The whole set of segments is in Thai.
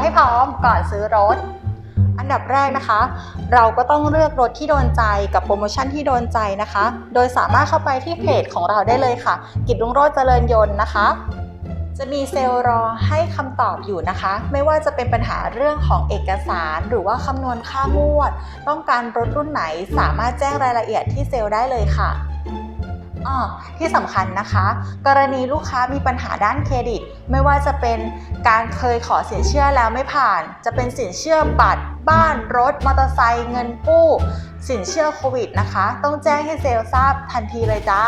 ให้พร้อมก่อนซื้อรถ อันดับแรกนะคะ เราก็ต้องเลือกรถที่โดนใจกับโปรโมชั่นที่โดนใจนะคะ โดยสามารถเข้าไปที่เพจของเราได้เลยค่ะ กิจรุ่งโรจน์เจริญยนต์นะคะจะมีเซลล์รอให้คำตอบอยู่นะคะ ไม่ว่าจะเป็นปัญหาเรื่องของเอกสาร หรือว่าคำนวณค่างวด ต้องการรถรุ่นไหนสามารถแจ้งรายละเอียดที่เซลล์ได้เลยค่ะ ที่สำคัญนะคะ กรณีลูกค้ามีปัญหาด้านเครดิต ไม่ว่าจะเป็นการเคยขอสินเชื่อแล้วไม่ผ่าน จะเป็นสินเชื่อบัตร บ้านรถ มอเตอร์ไซค์เงินกู้ สินเชื่อโควิดนะคะ ต้องแจ้งให้เซลล์ทราบทันทีเลยจ้า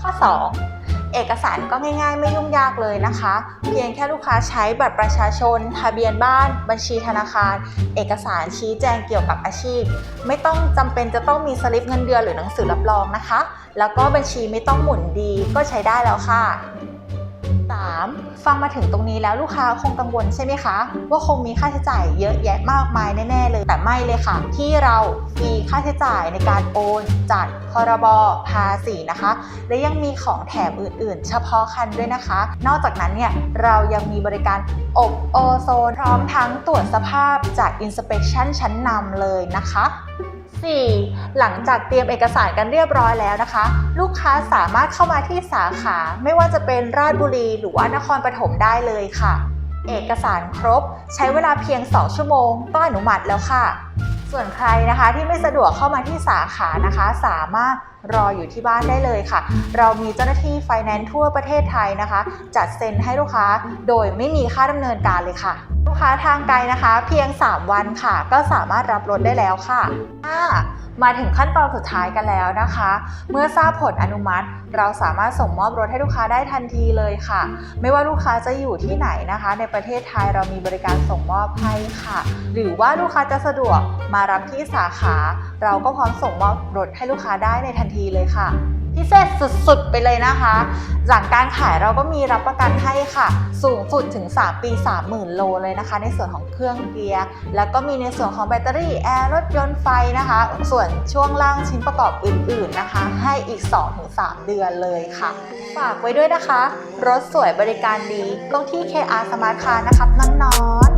ข้อ 2 เอกสารก็ง่ายๆ ไม่ยุ่งยากเลยนะคะ เพียงแค่ลูกค้าใช้บัตรประชาชน ทะเบียนบ้าน บัญชีธนาคาร เอกสารชี้แจงเกี่ยวกับอาชีพ ไม่ต้องจำเป็นจะต้องมีสลิปเงินเดือนหรือหนังสือรับรองนะคะ แล้วก็บัญชีไม่ต้องหมุนดีก็ใช้ได้แล้วค่ะ 3. ฟังมาถึงตรงนี้แล้วลูกค้าคงกังวลใช่ไหมคะ ว่าคงมีค่าใช้จ่ายเยอะแยะมากมายแน่ๆเลย แต่ไม่เลยค่ะ ที่เราฟรีค่าใช้จ่ายในการโอนจัดพรบภาษีนะคะ และยังมีของแถมอื่นๆ เฉพาะคันด้วยนะคะ นอกจากนั้นเนี่ยเรายังมีบริการอบโอโซน พร้อมทั้งตรวจสภาพจาก Inspection ชั้นนำเลยนะคะ 4. หลังจากเตรียมเอกสารกันเรียบร้อยแล้วนะคะ ลูกค้าสามารถเข้ามาที่สาขา ไม่ว่าจะเป็นราชบุรีหรือว่านครปฐมได้เลยค่ะ เอกสารครบ ใช้เวลาเพียง 2 ชั่วโมงก็อนุมัติแล้วค่ะ ส่วนใครนะคะที่ไม่สะดวกเข้ามาที่สาขานะคะ สามารถรออยู่ที่บ้านได้เลยค่ะ เรามีเจ้าหน้าที่ไฟแนนซ์ทั่วประเทศไทยนะคะ จัดเซ็นให้ลูกค้าโดยไม่มีค่าดำเนินการเลยค่ะ ลูกค้าทางไกลนะคะ เพียง 3 วันค่ะ ก็สามารถรับรถได้แล้วค่ะอ่า มาถึงขั้นตอนสุดท้ายกันแล้วนะคะ เมื่อทราบผลอนุมัติ เราสามารถส่งมอบรถให้ลูกค้าได้ทันทีเลยค่ะ ไม่ว่าลูกค้าจะอยู่ที่ไหนนะคะ ในประเทศไทยเรามีบริการส่งมอบให้ค่ะ หรือว่าลูกค้าจะสะดวกมารับที่สาขา เราก็พร้อมส่งมอบรถให้ลูกค้าได้ในทันทีเลยค่ะ พิเศษสุดๆ ไปเลยนะคะ หลังการขายเราก็มีรับประกันให้ค่ะ สูงสุดถึง 3 ปี 30,000 โลเลยนะคะ ในส่วนของเครื่องเกียร์ แล้วก็มีในส่วนของแบตเตอรี่แอร์รถยนต์ไฟนะคะ ส่วนช่วงล่างชิ้นประกอบอื่นๆนะคะ ให้อีก 2-3 เดือนเลยค่ะ ฝากไว้ด้วยนะคะ รถสวยบริการดี ต้องที่ KR Smart Car นะครับน้องๆ